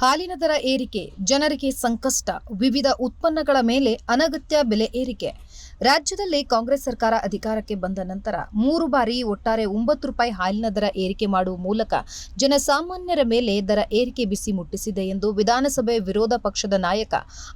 ಹಾಲಿನ ದರ ಏರಿಕೆ ಜನರಿಗೆ ಸಂಕಷ್ಟ ವಿವಿಧ ಉತ್ಪನ್ನಗಳ ಮೇಲೆ ಅನಗತ್ಯ ಬೆಲೆ ಏರಿಕೆ. ರಾಜ್ಯದಲ್ಲಿ ಕಾಂಗ್ರೆಸ್ ಸರ್ಕಾರ ಅಧಿಕಾರಕ್ಕೆ ಬಂದ ನಂತರ ಮೂರು ಬಾರಿ ಒಟ್ಟಾರೆ ಒಂಬತ್ತು ರೂಪಾಯಿ ಹಾಲಿನ ದರ ಏರಿಕೆ ಮಾಡುವ ಮೂಲಕ ಜನಸಾಮಾನ್ಯರ ಮೇಲೆ ದರ ಏರಿಕೆ ಬಿಸಿ ಮುಟ್ಟಿಸಿದೆ ಎಂದು ವಿಧಾನಸಭೆ ವಿರೋಧ ಪಕ್ಷದ ನಾಯಕ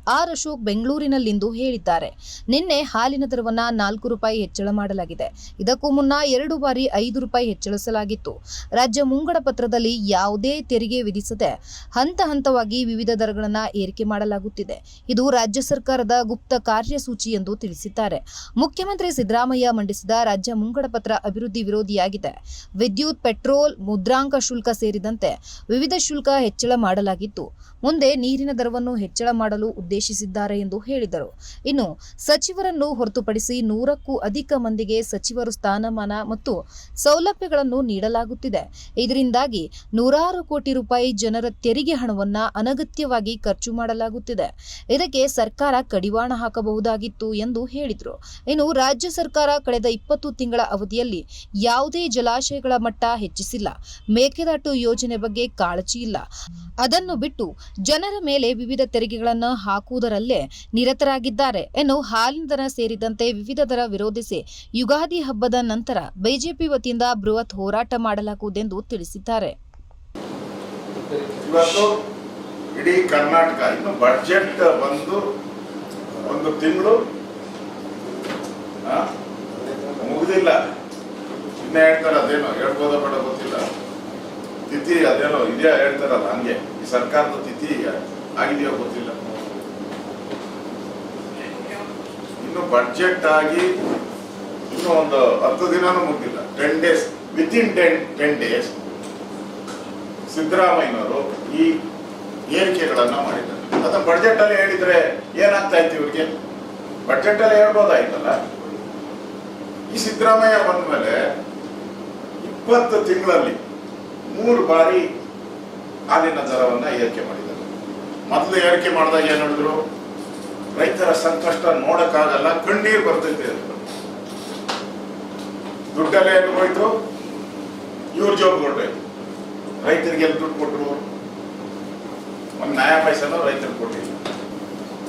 ಆರ್ ಅಶೋಕ್ ಬೆಂಗಳೂರಿನಲ್ಲಿಂದು ಹೇಳಿದ್ದಾರೆ. ನಿನ್ನೆ ಹಾಲಿನ ದರವನ್ನ ನಾಲ್ಕು ರೂಪಾಯಿ ಹೆಚ್ಚಳ ಮಾಡಲಾಗಿದೆ. ಇದಕ್ಕೂ ಮುನ್ನ ಎರಡು ಬಾರಿ ಐದು ರೂಪಾಯಿ ಹೆಚ್ಚಳಿಸಲಾಗಿತ್ತು. ರಾಜ್ಯ ಮುಂಗಡ ಪತ್ರದಲ್ಲಿ ಯಾವುದೇ ತೆರಿಗೆ ವಿಧಿಸದೆ ಹಂತ ಹಂತವಾಗಿ ವಿವಿಧ ದರಗಳನ್ನು ಏರಿಕೆ ಮಾಡಲಾಗುತ್ತಿದೆ. ಇದು ರಾಜ್ಯ ಸರ್ಕಾರದ ಗುಪ್ತ ಕಾರ್ಯಸೂಚಿ ಎಂದು ತಿಳಿಸಿದ್ದಾರೆ ಮುಖ್ಯಮಂತ್ರಿ ಸಿದ್ದರಾಮಯ್ಯ ಮಂಡಿಸಿದ ರಾಜ್ಯ ಮುಂಗಡ ಪತ್ರ ಅಭಿವೃದ್ಧಿ ವಿರೋಧಿಯಾಗಿದೆ. ವಿದ್ಯುತ್, ಪೆಟ್ರೋಲ್, ಮುದ್ರಾಂಕ ಶುಲ್ಕ ಸೇರಿದಂತೆ ವಿವಿಧ ಶುಲ್ಕ ಹೆಚ್ಚಳ ಮಾಡಲಾಗಿತ್ತು. ಮುಂದೆ ನೀರಿನ ದರವನ್ನು ಹೆಚ್ಚಳ ಮಾಡಲು ಉದ್ದೇಶಿಸಿದ್ದಾರೆ ಎಂದು ಹೇಳಿದರು. ಇನ್ನು ಸಚಿವರನ್ನು ಹೊರತುಪಡಿಸಿ ನೂರಕ್ಕೂ ಅಧಿಕ ಮಂದಿಗೆ ಸಚಿವರು ಸ್ಥಾನಮಾನ ಮತ್ತು ಸೌಲಭ್ಯಗಳನ್ನು ನೀಡಲಾಗುತ್ತಿದೆ. ಇದರಿಂದಾಗಿ ನೂರಾರು ಕೋಟಿ ರೂಪಾಯಿ ಜನರ ತೆರಿಗೆ ಹಣವನ್ನ ಅನಗತ್ಯವಾಗಿ ಖರ್ಚು ಮಾಡಲಾಗುತ್ತಿದೆ. ಇದಕ್ಕೆ ಸರ್ಕಾರ ಕಡಿವಾಣ ಹಾಕಬಹುದಾಗಿತ್ತು ಎಂದು ಹೇಳಿದರು. ಇನ್ನು ರಾಜ್ಯ ಸರ್ಕಾರ ಕಳೆದ ಇಪ್ಪತ್ತು ತಿಂಗಳ ಅವಧಿಯಲ್ಲಿ ಯಾವುದೇ ಜಲಾಶಯಗಳ ಮಟ್ಟ ಹೆಚ್ಚಿಸಿಲ್ಲ. ಮೇಕೆದಾಟು ಯೋಜನೆ ಬಗ್ಗೆ ಕಾಳಜಿ ಇಲ್ಲ. ಅದನ್ನು ಬಿಟ್ಟು ಜನರ ಮೇಲೆ ವಿವಿಧ ತೆರಿಗೆಗಳನ್ನು ಹಾಕುವುದರಲ್ಲೇ ನಿರತರಾಗಿದ್ದಾರೆ ಎನ್ನು ಹಾಲಿನ ದರ ಸೇರಿದಂತೆ ವಿವಿಧ ದರ ವಿರೋಧಿಸಿ ಯುಗಾದಿ ಹಬ್ಬದ ನಂತರ ಬಿಜೆಪಿ ವತಿಯಿಂದ ಬೃಹತ್ ಹೋರಾಟ ಮಾಡಲಾಗುವುದೆಂದು ತಿಳಿಸಿದ್ದಾರೆ. ಇಡೀ ಕರ್ನಾಟಕ ಇನ್ನು ಬಡ್ಜೆಟ್ ಬಂದು ಒಂದು ತಿಂಗಳು ಮುಗಿದಿಲ್ಲ ಇನ್ನ ಹೇಳ್ತಾರೆ ಅದೇನೋ ಹೇಳ್ಬೋದ ಬೇಡ ಗೊತ್ತಿಲ್ಲ. ತಿಥಿ ಅದೇನೋ ಇದೆಯಾ ಹೇಳ್ತಾರಲ್ಲ ಹಂಗೆ. ಈ ಸರ್ಕಾರದ ತಿಥಿ ಆಗಿದೆಯೋ ಗೊತ್ತಿಲ್ಲ. ಇನ್ನು ಬಡ್ಜೆಟ್ ಆಗಿ ಇನ್ನು ಒಂದು ಹತ್ತು ದಿನಾನೂ ಮುಗಿದಿಲ್ಲ. Ten days with in ten ten days ಸಿದ್ದರಾಮಯ್ಯನವರು ಈ ಏರಿಕೆಗಳನ್ನ ಮಾಡಿದ್ದಾರೆ. ಅದನ್ನ ಬಡ್ಜೆಟ್ ಅಲ್ಲಿ ಹೇಳಿದ್ರೆ ಏನಾಗ್ತಾ ಇತ್ತು ಇವ್ರಿಗೆ? ಬಡ್ಜೆಟ್ ಅಲ್ಲಿ ಹೇಳ್ಬೋದಾಯ್ತಲ್ಲ? ಈ ಸಿದ್ದರಾಮಯ್ಯ ಬಂದ ಮೇಲೆ ಇಪ್ಪತ್ತು ತಿಂಗಳಲ್ಲಿ ಮೂರು ಬಾರಿ ಹಾಲಿನ ದರವನ್ನ ಏರಿಕೆ ಮಾಡಿದ್ದಾರೆ. ಮೊದಲು ಏರಿಕೆ ಮಾಡಿದಾಗ ಏನು ಹೇಳಿದ್ರು? ರೈತರ ಸಂಕಷ್ಟ ನೋಡಕ್ಕಾಗಲ್ಲ, ಕಣ್ಣೀರು ಬರ್ತೈತೆ ದುಡ್ಡಲ್ಲ ಎಲ್ಲಿ ಹೋಯ್ತು? ಇವ್ರ ಜೋಬ್ ಕೊಡ್ಬೇಕು ರೈತರಿಗೆ ಎಲ್ಲಿ ದುಡ್ಡು ಕೊಟ್ಟರು ಒಂದು ನ್ಯಾಯ ಪೈಸೆನೂ ರೈತರಿಗೆ ಕೊಟ್ಟಿಲ್ಲ.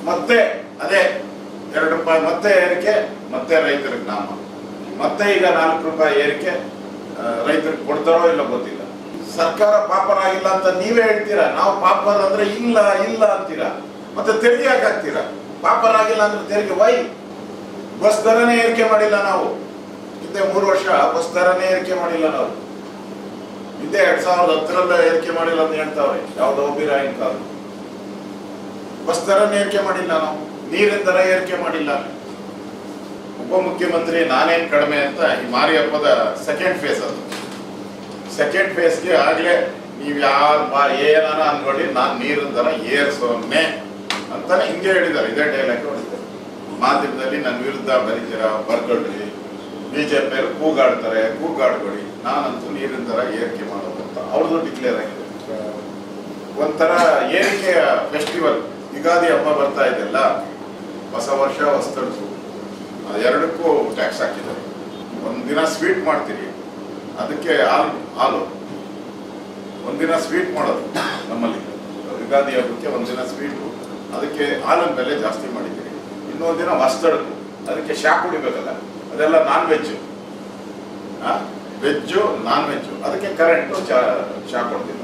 ಮತ್ತೆ ಅದೇ, ಎರಡು ರೂಪಾಯಿ ಮತ್ತೆ ಏರಿಕೆ, ಮತ್ತೆ ರೈತರಿಗೆ ನಾಮ. ಮತ್ತೆ ಈಗ ನಾಲ್ಕು ರೂಪಾಯಿ ಏರಿಕೆ ರೈತರಿಗೆ ಕೊಡ್ತಾರೋ ಇಲ್ಲ ಗೊತ್ತಿಲ್ಲ. ಸರ್ಕಾರ ಪಾಪರಾಗಿಲ್ಲ ಅಂತ ನೀವೇ ಹೇಳ್ತೀರಾ? ನಾವು ಪಾಪರ್ ಅಂದ್ರೆ ಇಲ್ಲ ಇಲ್ಲ ಅಂತೀರಾ? ಮತ್ತೆ ತೆರಿಗೆ ಹಾಕ್ತೀರಾ? ಪಾಪರಾಗಿಲ್ಲ ಅಂದ್ರೆ ತೆರಿಗೆ ವೈ? ಬಸ್ ದರನೇ ಏರಿಕೆ ಮಾಡಿಲ್ಲ ನಾವು. ಹಿಂದೆ ಮೂರು ವರ್ಷ ಬಸ್ ದರನೇ ಏರಿಕೆ ಮಾಡಿಲ್ಲ ನಾವು. ಹಿಂದೆ ಎರಡ್ ಸಾವಿರದ ಹತ್ತರಲ್ಲ ಏರಿಕೆ ಮಾಡಿಲ್ಲ ಅಂತ ಹೇಳ್ತಾವ್ರೆ, ಯಾವ್ದೋ ಒಬ್ಬಿರಾಯಿನ ಕಾಲ ಬಸ್ ದರನೇ ಏರಿಕೆ ಮಾಡಿಲ್ಲ ನಾವು. ನೀರಿನ ದರ ಏರಿಕೆ ಮಾಡಿಲ್ಲ. ಉಪಮುಖ್ಯಮಂತ್ರಿ ನಾನೇನ್ ಕಡಿಮೆ ಅಂತ ಈ ಮಾರಿ ಹಬ್ಬದ ಸೆಕೆಂಡ್ ಫೇಸ್ ಅದು ಸೆಕೆಂಡ್ ಫೇಸ್ಗೆ ಆಗ್ಲೇ ನೀವ್ ಯಾರ ಬಾ ಏನಾರ ಅನ್ಕೊಳ್ಳಿ, ನಾನ್ ನೀರಿನ ತರ ಏರ್ಸೋನೆ ಅಂತಾನೆ ಹಿಂಗೆ ಹೇಳಿದ್ದಾರೆ. ಇದೇ ಡೈಲಾಗ್ ಹೊಡಿತಾರೆ ಮಾಧ್ಯಮದಲ್ಲಿ ನನ್ನ ವಿರುದ್ಧ ಬರೀತೀರ, ಬರ್ಕೊಳ್ರಿ. ಬಿಜೆಪಿಯವರು ಕೂಗಾಡ್ತಾರೆ, ಕೂಗಾಡ್ಕೊಡಿ. ನಾನಂತೂ ನೀರಿನ ಥರ ಏರಿಕೆ ಮಾಡೋದು ಅಂತ ಅವ್ರದ್ದು ಡಿಕ್ಲೇರ್ ಆಗಿದೆ. ಒಂಥರ ಏರಿಕೆಯ ಫೆಸ್ಟಿವಲ್ ಯುಗಾದಿ ಹಬ್ಬ ಬರ್ತಾ ಇದೆಯಲ್ಲ, ಹೊಸ ವರ್ಷ ಹೊಸ್ತಡ್ಸು ಎರಡಕ್ಕೂ ಟ್ಯಾಕ್ಸ್ ಹಾಕಿದ್ದಾರೆ. ಒಂದಿನ ಸ್ವೀಟ್ ಮಾಡ್ತೀರಿ. ಅದಕ್ಕೆ ಹಾಲು ಹಾಲು. ಒಂದಿನ ಸ್ವೀಟ್ ಮಾಡೋದು ನಮ್ಮಲ್ಲಿ. ಯುಗಾದಿ ಹಬ್ಬಕ್ಕೆ ಒಂದಿನ ಸ್ವೀಟು ಅದಕ್ಕೆ ಹಾಲಿನ ಬೆಲೆ ಜಾಸ್ತಿ ಮಾಡಿದ್ದೀರಿ. ಇನ್ನೊಂದು ದಿನ ಮಸ್ತಡ್ಕು ಅದಕ್ಕೆ ಶಾಕ್ ಕುಡಿಬೇಕಲ್ಲ. ಅದೆಲ್ಲ non veg veg non veg ಅದಕ್ಕೆ ಕರೆಂಟು ಚಾ ಶಾಕ್ ಕೊಡ್ತೀವಿ.